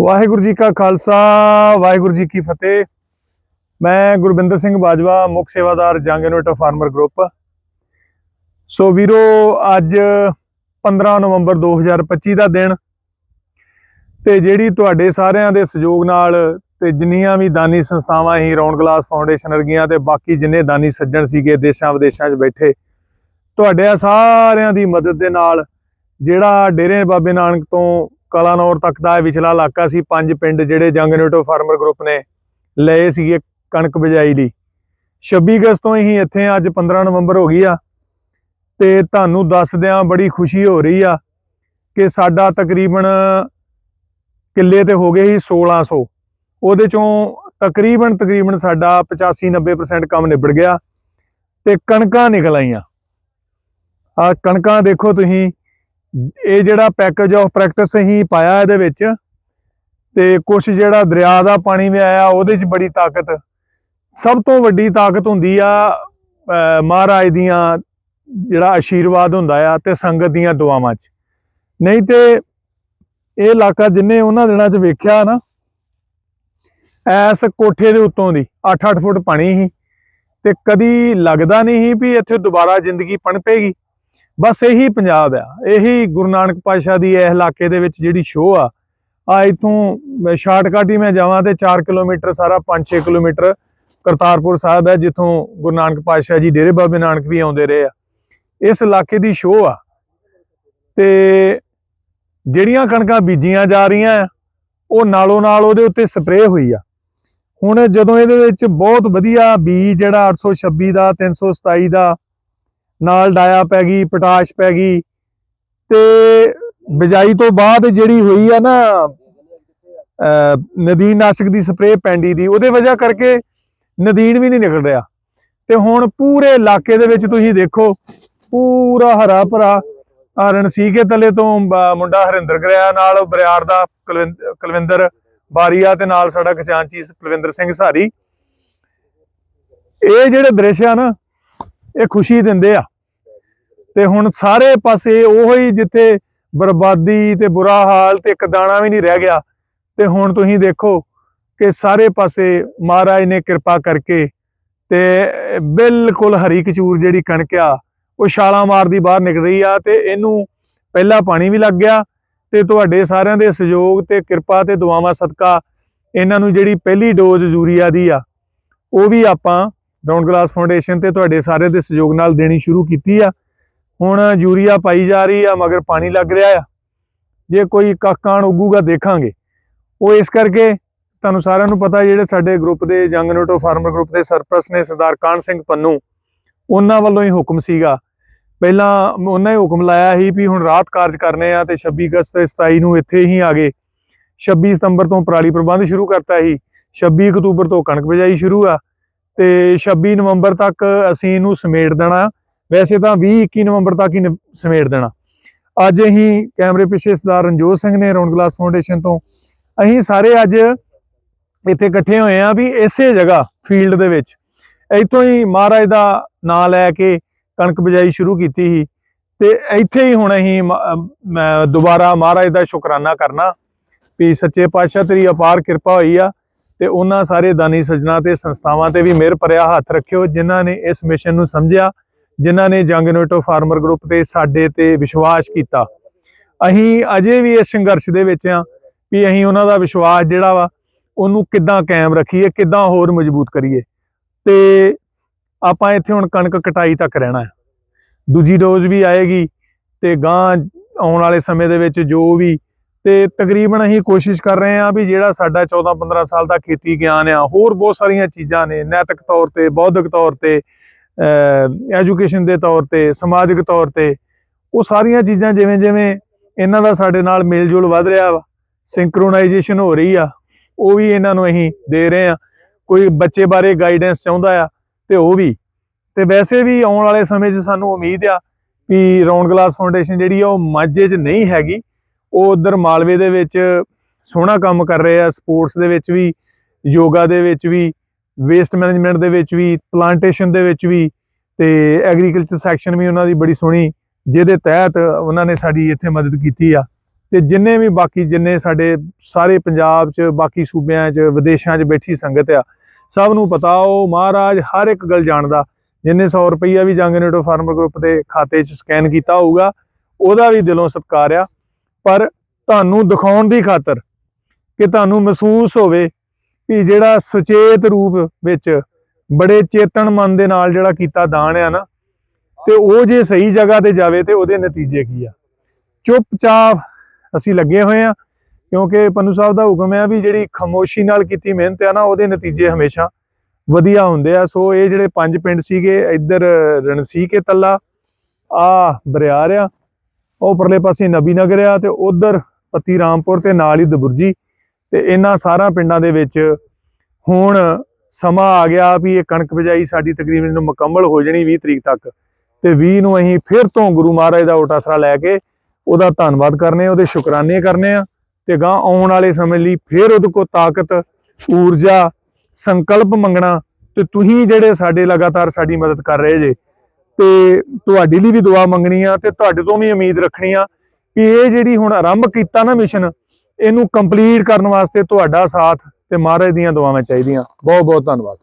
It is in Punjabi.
ਵਾਹਿਗੁਰੂ ਜੀ ਕਾ ਖਾਲਸਾ, ਵਾਹਿਗੁਰੂ ਜੀ ਕੀ ਫਤਿਹ। ਮੈਂ ਗੁਰਬਿੰਦਰ ਸਿੰਘ ਬਾਜਵਾ, ਮੁੱਖ ਸੇਵਾਦਾਰ ਜੰਗ ਯੂਨਿਟ ਫਾਰਮਰ ਗਰੁੱਪ। ਸੋ ਵੀਰੋ, ਅੱਜ 15 ਨਵੰਬਰ 2025 ਦਾ ਦਿਨ ਤੇ ਜਿਹੜੀ ਤੁਹਾਡੇ ਸਾਰਿਆਂ ਦੇ ਸਹਿਯੋਗ ਨਾਲ ਤੇ ਜਿੰਨੀਆਂ ਵੀ ਦਾਨੀ ਸੰਸਥਾਵਾਂ ਹੀ ਰੌਣ ਗਲਾਸ ਫਾਊਂਡੇਸ਼ਨ ਵਰਗੀਆਂ ਤੇ ਬਾਕੀ ਜਿੰਨੇ ਦਾਨੀ ਸੱਜਣ ਸੀਗੇ ਦੇਸ਼ਾਂ ਵਿਦੇਸ਼ਾਂ 'ਚ ਬੈਠੇ, ਤੁਹਾਡੇ ਸਾਰਿਆਂ ਦੀ ਮਦਦ ਦੇ ਨਾਲ ਜਿਹੜਾ ਡੇਰੇ ਬਾਬੇ ਨਾਨਕ ਤੋਂ ਕਲਾਨੌਰ ਤੱਕ ਦਾ ਇਹ ਵਿਚਲਾ ਇਲਾਕਾ ਸੀ। ਪੰਜ ਪਿੰਡ ਜਿਹੜੇ ਜੰਗ ਨਿਊਟੋ ਫਾਰਮਰ ਗਰੁੱਪ ਨੇ ਲਏ ਸੀਗੇ ਕਣਕ ਬਿਜਾਈ ਲਈ। 26 ਅਗਸਤ ਤੋਂ ਹੀ ਇੱਥੇ ਅੱਜ 15 ਨਵੰਬਰ ਹੋ ਗਈ ਆ ਤੇ ਤੁਹਾਨੂੰ ਦੱਸਦਿਆਂ ਬੜੀ ਖੁਸ਼ੀ ਹੋ ਰਹੀ ਆ ਕਿ ਸਾਡਾ ਤਕਰੀਬਨ ਕਿੱਲੇ ਤੇ ਹੋ ਗਏ ਸੀ 1600 ਉਹਦੇ ਚੋਂ ਤਕਰੀਬਨ ਤਕਰੀਬਨ ਸਾਡਾ 85 90% ਕੰਮ ਨਿਬੜ ਗਿਆ ਤੇ ਕਣਕਾਂ ਨਿਕਲ ਆਈਆਂ। ਆ ਕਣਕਾਂ ਦੇਖੋ ਤੁਸੀਂ ਇਹ ਜਿਹੜਾ ਪੈਕੇਜ ਆਫ ਪ੍ਰੈਕਟਿਸ ਹੀ ਪਾਇਆ ਇਹਦੇ ਵਿੱਚ, ਤੇ ਕੁਝ ਜਿਹੜਾ ਦਰਿਆ ਦਾ ਪਾਣੀ ਵੀ ਆਇਆ, ਉਹਦੇ 'ਚ ਬੜੀ ਤਾਕਤ। ਸਭ ਤੋਂ ਵੱਡੀ ਤਾਕਤ ਹੁੰਦੀ ਆ ਮਹਾਰਾਜ ਦੀਆਂ ਜਿਹੜਾ ਆਸ਼ੀਰਵਾਦ ਹੁੰਦਾ ਆ ਤੇ ਸੰਗਤ ਦੀਆਂ ਦੁਆਵਾਂ 'ਚ। ਨਹੀਂ ਤੇ ਇਹ ਇਲਾਕਾ ਜਿੰਨੇ ਉਹਨਾਂ ਦਿਨਾਂ 'ਚ ਵੇਖਿਆ ਨਾ, ਐਸ ਕੋਠੇ ਦੇ ਉੱਤੋਂ ਦੀ 8-8 ਫੁੱਟ ਪਾਣੀ ਸੀ, ਤੇ ਕਦੀ ਲੱਗਦਾ ਨਹੀਂ ਸੀ ਵੀ ਇੱਥੇ ਦੁਬਾਰਾ ਜ਼ਿੰਦਗੀ ਪਣਪੇਗੀ। ਬਸ ਇਹੀ ਪੰਜਾਬ ਆ। ਇਹੀ ਗੁਰੂ ਨਾਨਕ ਪਾਤਸ਼ਾਹ ਦੀ ਇਹ ਇਲਾਕੇ ਦੇ ਵਿੱਚ ਜਿਹੜੀ ਸ਼ੋਅ ਆ ਆ ਇਥੋਂ ਸ਼ਾਰਟਕਟ ਹੀ ਮੈਂ ਜਾਵਾਂ ਤੇ 4 ਕਿਲੋਮੀਟਰ ਸਾਰਾ 5-6 ਕਿਲੋਮੀਟਰ ਕਰਤਾਰਪੁਰ ਸਾਹਿਬ ਹੈ, ਜਿੱਥੋਂ ਗੁਰੂ ਨਾਨਕ ਪਾਤਸ਼ਾਹ ਜੀ ਡੇਰੇ ਬਾਬੇ ਨਾਨਕ ਵੀ ਆਉਂਦੇ ਰਹੇ ਆ। ਇਸ ਇਲਾਕੇ ਦੀ ਸ਼ੋਅ ਆ। ਤੇ ਜਿਹੜੀਆਂ ਕਣਕਾਂ ਬੀਜੀਆਂ ਜਾ ਰਹੀਆਂ ਉਹ ਨਾਲੋਂ ਨਾਲ ਉਹਦੇ ਉੱਤੇ ਸਪਰੇਅ ਹੋਈ ਆ। ਹੁਣ ਜਦੋਂ ਇਹਦੇ ਵਿੱਚ ਬਹੁਤ ਵਧੀਆ ਬੀਜ ਜਿਹੜਾ 826 ਦਾ 327 ਦਾ ਨਾਲ ਡਾਇਆ ਪੈ ਗਈ, ਪੋਟਾਸ਼ ਪੈ ਗਈ ਤੇ ਬਿਜਾਈ ਤੋਂ ਬਾਅਦ ਜਿਹੜੀ ਹੋਈ ਆ ਨਾ, ਅਹ, ਨਦੀਨ ਨਾਸ਼ਕ ਦੀ ਸਪਰੇਅ ਪੈਂਡੀ ਦੀ, ਉਹਦੇ ਵਜ੍ਹਾ ਕਰਕੇ ਨਦੀਨ ਵੀ ਨਹੀਂ ਨਿਕਲ ਰਿਹਾ। ਤੇ ਹੁਣ ਪੂਰੇ ਇਲਾਕੇ ਦੇ ਵਿੱਚ ਤੁਸੀਂ ਦੇਖੋ, ਪੂਰਾ ਹਰਾ ਭਰਾ ਆਹ ਰਣਸੀਕੇ ਤਲੇ ਤੋਂ ਮੁੰਡਾ ਹਰਿੰਦਰ ਗਰਿਆ ਨਾਲ, ਬਰਿਆਰ ਦਾ ਕੁਲਵਿੰਦ- ਕੁਲਵਿੰਦਰ ਬਾਰੀਆ ਤੇ ਨਾਲ ਸਾਡਾ ਖਜ਼ਾਨਚੀ ਕੁਲਵਿੰਦਰ ਸਿੰਘ ਸਾਰੀ। ਇਹ ਜਿਹੜੇ ਦ੍ਰਿਸ਼ ਆ ਨਾ, ਇਹ ਖੁਸ਼ੀ ਦਿੰਦੇ ਆ। ਤੇ ਹੁਣ ਸਾਰੇ ਪਾਸੇ ਉਹ ਹੀ ਜਿੱਥੇ ਬਰਬਾਦੀ ਤੇ ਬੁਰਾ ਹਾਲ ਤੇ ਇੱਕ ਦਾਣਾ ਵੀ ਨਹੀਂ ਰਹਿ ਗਿਆ, ਤੇ ਹੁਣ ਤੁਸੀਂ ਦੇਖੋ ਕਿ ਸਾਰੇ ਪਾਸੇ ਮਹਾਰਾਜ ਨੇ ਕਿਰਪਾ ਕਰਕੇ ਤੇ ਬਿਲਕੁਲ ਹਰੀ ਕਚੂਰ ਜਿਹੜੀ ਕਣਕ ਆ, ਉਹ ਛਾਲਾਂ ਮਾਰਦੀ ਬਾਹਰ ਨਿਕਲ ਰਹੀ ਆ ਤੇ ਇਹਨੂੰ ਪਹਿਲਾ ਪਾਣੀ ਵੀ ਲੱਗ ਗਿਆ ਤੇ ਤੁਹਾਡੇ ਸਾਰਿਆਂ ਦੇ ਸਹਿਯੋਗ ਤੇ ਕਿਰਪਾ ਤੇ ਦੁਆਵਾਂ ਸਦਕਾ ਇਹਨਾਂ ਨੂੰ ਜਿਹੜੀ ਪਹਿਲੀ ਡੋਜ਼ ਯੂਰੀਆ ਦੀ ਆ, ਉਹ ਵੀ ਆਪਾਂ ਰਾਉਂਡ ਗਲਾਸ ਫਾਊਂਡੇਸ਼ਨ ਤੇ ਤੁਹਾਡੇ ਸਾਰਿਆਂ ਦੇ ਸਹਿਯੋਗ ਨਾਲ ਦੇਣੀ ਸ਼ੁਰੂ ਕੀਤੀ ਆ। ਹੁਣ ਯੂਰੀਆ ਪਾਈ ਜਾ ਰਹੀ ਆ, ਮਗਰ ਪਾਣੀ ਲੱਗ ਰਿਹਾ ਆ। ਜੇ ਕੋਈ ਕਾਕਾਣ ਉੱਗੂਗਾ, ਦੇਖਾਂਗੇ। ਉਹ ਇਸ ਕਰਕੇ ਤੁਹਾਨੂੰ ਸਾਰਿਆਂ ਨੂੰ ਪਤਾ, ਜਿਹੜੇ ਸਾਡੇ ਗਰੁੱਪ ਦੇ ਜੰਗ ਨੋਟੋ ਫਾਰਮਰ ਗਰੁੱਪ ਦੇ ਸਰਪ੍ਰਸਤ ਨੇ, ਸਰਦਾਰ ਕਾਨ ਸਿੰਘ ਪੰਨੂ, ਉਹਨਾਂ ਵੱਲੋਂ ਹੀ ਹੁਕਮ ਸੀਗਾ। ਪਹਿਲਾਂ ਉਹਨਾਂ ਹੀ ਹੁਕਮ ਲਾਇਆ ਸੀ ਵੀ ਹੁਣ ਰਾਤ ਕਾਰਜ ਕਰਨੇ ਆ ਤੇ 26 ਅਗਸਤ ਤੇ 27 ਨੂੰ ਇੱਥੇ ਹੀ ਆ ਗਏ। 26 ਸਤੰਬਰ ਤੋਂ ਪਰਾਲੀ ਪ੍ਰਬੰਧ ਸ਼ੁਰੂ ਕਰਤਾ ਸੀ। 26 ਅਕਤੂਬਰ ਤੋਂ ਕਣਕ ਬਿਜਾਈ ਸ਼ੁਰੂ ਆ ਤੇ 26 ਨਵੰਬਰ ਤੱਕ ਅਸੀਂ ਇਹਨੂੰ ਸਮੇਟ ਦੇਣਾ। ਵੈਸੇ ਤਾਂ 20 21 ਨਵੰਬਰ ਤੱਕ ਹੀ ਨ- ਸਮੇਟ ਦੇਣਾ। ਅੱਜ ਅਸੀਂ ਕੈਮਰੇ ਪਿੱਛੇ ਸਰਦਾਰ ਰਣਜੋਤ ਸਿੰਘ ਨੇ ਰੌਣ ਗਲਾਸ ਫਾਊਂਡੇਸ਼ਨ ਤੋਂ ਅਸੀਂ ਸਾਰੇ ਅੱਜ ਇੱਥੇ ਇਕੱਠੇ ਹੋਏ ਆ ਵੀ ਇਸੇ ਜਗ੍ਹਾ, ਫੀਲਡ ਦੇ ਵਿੱਚ। ਇੱਥੋਂ ਹੀ ਮਹਾਰਾਜ ਦਾ ਨਾਂ ਲੈ ਕੇ ਕਣਕ ਬਿਜਾਈ ਸ਼ੁਰੂ ਕੀਤੀ ਸੀ। ਤੇ ਇੱਥੇ ਹੀ ਹੁਣ ਅਸੀਂ ਮ- ਦੁਬਾਰਾ ਮਹਾਰਾਜ ਦਾ ਸ਼ੁਕਰਾਨਾ ਕਰਨਾ ਵੀ ਸੱਚੇ ਪਾਤਸ਼ਾਹ ਤੇਰੀ ਅਪਾਰ ਕਿਰਪਾ ਹੋਈ ਆ ਤੇ ਉਹਨਾਂ ਸਾਰੇ ਦਾਨੀ ਸੱਜਣਾ ਤੇ ਸੰਸਥਾਵਾਂ ਤੇ ਵੀ ਮਿਹਰ ਭਰਿਆ ਹੱਥ ਰੱਖਿਓ, ਜਿਨ੍ਹਾਂ ਨੇ ਇਸ ਮਿਸ਼ਨ ਨੂੰ ਸਮਝਿਆ ਜਿਨ੍ਹਾਂ ਨੇ ਜੰਗ ਨੋਟੋ ਫਾਰਮਰ ਗਰੁੱਪ ਤੇ ਸਾਡੇ ਤੇ ਵਿਸ਼ਵਾਸ ਕੀਤਾ। ਅਸੀਂ ਅਜੇ ਵੀ ਇਸ ਸੰਘਰਸ਼ ਦੇ ਵਿੱਚ ਆ ਵੀ ਅਸੀਂ ਉਹਨਾਂ ਦਾ ਵਿਸ਼ਵਾਸ ਜਿਹੜਾ ਵਾ, ਉਹਨੂੰ ਕਿੱਦਾਂ ਕਾਇਮ ਰੱਖੀਏ, ਕਿੱਦਾਂ ਹੋਰ ਮਜ਼ਬੂਤ ਕਰੀਏ। ਤੇ ਆਪਾਂ ਇੱਥੇ ਹੁਣ ਕਣਕ ਕਟਾਈ ਤੱਕ ਰਹਿਣਾ ਹੈ। ਦੂਜੀ ਡੋਜ਼ ਵੀ ਆਏਗੀ ਤੇ ਗਾਂ ਆਉਣ ਵਾਲੇ ਸਮੇਂ ਦੇ ਵਿੱਚ ਜੋ ਵੀ, ਤੇ ਤਕਰੀਬਨ ਅਸੀਂ ਕੋਸ਼ਿਸ਼ ਕਰ ਰਹੇ ਹਾਂ ਵੀ ਜਿਹੜਾ ਸਾਡਾ 14 15 ਸਾਲ ਦਾ ਖੇਤੀ ਗਿਆਨ ਆ, ਹੋਰ ਬਹੁਤ ਸਾਰੀਆਂ ਚੀਜ਼ਾਂ ਨੇ, ਨੈਤਿਕ ਤੌਰ ਤੇ, ਬੌਧਿਕ ਤੌਰ ਤੇ ਐਜੂਕੇਸ਼ਨ ਦੇ ਤੌਰ ਤੇ, ਸਮਾਜਿਕ ਤੌਰ ਤੇ, ਉਹ ਸਾਰੀਆਂ ਚੀਜ਼ਾਂ ਜਿਵੇਂ ਜਿਵੇਂ ਇਹਨਾਂ ਦਾ ਸਾਡੇ ਨਾਲ ਮੇਲ ਜੋਲ ਵੱਧ ਰਿਹਾ ਵਾ ਸਿੰਕਰੋਨਾਈਜੇਸ਼ਨ ਹੋ ਰਹੀ ਆ, ਉਹ ਵੀ ਇਹਨਾਂ ਨੂੰ ਅਸੀਂ ਦੇ ਰਹੇ ਆ ਕੋਈ ਬੱਚੇ ਬਾਰੇ ਗਾਈਡੈਂਸ ਚਾਹੁੰਦਾ ਆ, ਤੇ ਉਹ ਵੀ। ਤੇ ਵੈਸੇ ਵੀ ਆਉਣ ਵਾਲੇ ਸਮੇਂ 'ਚ ਸਾਨੂੰ ਉਮੀਦ ਆ ਵੀ ਰੌਣ ਗਲਾਸ ਫਾਊਂਡੇਸ਼ਨ ਜਿਹੜੀ ਆ, ਉਹ ਮਾਝੇ 'ਚ ਨਹੀਂ ਹੈਗੀ। ਉਹ ਉਧਰ ਮਾਲਵੇ ਦੇ ਵਿੱਚ ਸੋਹਣਾ ਕੰਮ ਕਰ ਰਹੇ ਆ ਸਪੋਰਟਸ ਦੇ ਵਿੱਚ ਵੀ, ਯੋਗਾ ਦੇ ਵਿੱਚ ਵੀ ਵੇਸਟ ਮੈਨੇਜਮੈਂਟ ਦੇ ਵਿੱਚ ਵੀ ਪਲਾਂਟੇਸ਼ਨ ਦੇ ਵਿੱਚ ਵੀ ਤੇ ਐਗਰੀਕਲਚਰ ਸੈਕਸ਼ਨ ਵੀ ਉਹਨਾਂ ਦੀ ਬੜੀ ਸੋਹਣੀ, ਜਿਹਦੇ ਤਹਿਤ ਉਹਨਾਂ ਨੇ ਸਾਡੀ ਇੱਥੇ ਮਦਦ ਕੀਤੀ ਆ। ਤੇ ਜਿੰਨੇ ਵੀ ਬਾਕੀ, ਜਿੰਨੇ ਸਾਡੇ ਸਾਰੇ ਪੰਜਾਬ 'ਚ, ਬਾਕੀ ਸੂਬਿਆਂ 'ਚ, ਵਿਦੇਸ਼ਾਂ 'ਚ ਬੈਠੀ ਸੰਗਤ ਆ, ਸਭ ਨੂੰ ਪਤਾ ਉਹ ਮਹਾਰਾਜ ਹਰ ਇੱਕ ਗੱਲ ਜਾਣਦਾ। ਜਿੰਨੇ 100 ਰੁਪਈਆ ਵੀ ਜੰਗਨੇਟੋ ਫਾਰਮਰ ਗਰੁੱਪ ਦੇ ਖਾਤੇ 'ਚ ਸਕੈਨ ਕੀਤਾ ਹੋਊਗਾ, ਉਹਦਾ ਵੀ ਦਿਲੋਂ ਸਤਿਕਾਰ ਆ। ਪਰ ਤੁਹਾਨੂੰ ਦਿਖਾਉਣ ਦੀ ਖਾਤਰ ਕਿ ਤੁਹਾਨੂੰ ਮਹਿਸੂਸ ਹੋਵੇ ਕਿ ਜਿਹੜਾ ਸੁਚੇਤ ਰੂਪ ਵਿੱਚ ਬੜੇ ਚੇਤਨ ਮਨ ਦੇ ਨਾਲ ਜਿਹੜਾ ਕੀਤਾ ਦਾਨ ਆ ਨਾ, ਤੇ ਉਹ ਜੇ ਸਹੀ ਜਗ੍ਹਾ ਤੇ ਜਾਵੇ ਤੇ ਉਹਦੇ ਨਤੀਜੇ ਕੀ ਆ? ਚੁੱਪਚਾਪ ਅਸੀਂ ਲੱਗੇ ਹੋਏ ਆ, ਕਿਉਂਕਿ ਪੰਨੂ ਸਾਹਿਬ ਦਾ ਹੁਕਮ ਹੈ ਵੀ ਜਿਹੜੀ ਖਮੋਸ਼ੀ ਨਾਲ ਕੀਤੀ ਮਿਹਨਤ ਆ ਨਾ, ਉਹਦੇ ਨਤੀਜੇ ਹਮੇਸ਼ਾ ਵਧੀਆ ਹੁੰਦੇ ਆ। ਸੋ ਇਹ ਜਿਹੜੇ ਪੰਜ ਪਿੰਡ ਸੀਗੇ, ਇੱਧਰ ਰਣਸੀ ਕੇ ਤੱਲਾ ਆ ਬਰਿਆਰ ਆ, ਉਹ ਪਰਲੇ ਪਾਸੇ ਨਬੀ ਨਗਰ ਆ ਤੇ ਉਧਰ ਪਤੀ ਰਾਮਪੁਰ ਤੇ ਨਾਲ ਹੀ ਦਬੁਰਜੀ। ਤੇ ਇਹਨਾਂ ਸਾਰਾ ਪਿੰਡਾਂ ਦੇ ਵਿੱਚ ਹੁਣ ਸਮਾਂ ਆ ਗਿਆ ਵੀ ਇਹ ਕਣਕ ਬਿਜਾਈ ਸਾਡੀ ਤਕਰੀਬਨ ਮੁਕੰਮਲ ਹੋ ਜਣੀ 20 ਤਰੀਕ ਤੱਕ। ਤੇ 20 ਨੂੰ ਅਸੀਂ ਫਿਰ ਤੋਂ ਗੁਰੂ ਮਹਾਰਾਜ ਦਾ ਓਟਾਸਰਾ ਲੈ ਕੇ ਉਹਦਾ ਧੰਨਵਾਦ ਕਰਨੇ ਉਹਦੇ ਸ਼ੁਕਰਾਨੇ ਕਰਨੇ ਆ ਤੇ ਗਾਂ ਆਉਣ ਵਾਲੇ ਸਮੇਂ ਲਈ ਫਿਰ ਉਹਦੇ ਕੋ ਤਾਕਤ, ਊਰਜਾ, ਸੰਕਲਪ ਮੰਗਣਾ ਤੇ ਤੁਸੀਂ ਜਿਹੜੇ ਸਾਡੇ ਲਗਾਤਾਰ ਸਾਡੀ ਮਦਦ ਕਰ ਰਹੇ ਜੇ, ਤੇ ਤੁਹਾਡੇ ਲਈ ਵੀ ਦੁਆ ਮੰਗਣੀ ਆ ਤੇ ਤੁਹਾਡੇ ਤੋਂ ਵੀ ਉਮੀਦ ਰੱਖਣੀ ਆ ਕਿ ਇਹ ਜਿਹੜੀ ਹੁਣ ਆਰੰਭ ਕੀਤਾ ਨਾ ਮਿਸ਼ਨ ਇਹਨੂੰ ਕੰਪਲੀਟ ਕਰਨ ਵਾਸਤੇ ਤੁਹਾਡਾ ਸਾਥ ਤੇ ਮਹਾਰਾਜ ਦੀਆਂ ਦੁਆਵਾਂ ਚਾਹੀਦੀਆਂ। ਬਹੁਤ ਬਹੁਤ ਧੰਨਵਾਦ।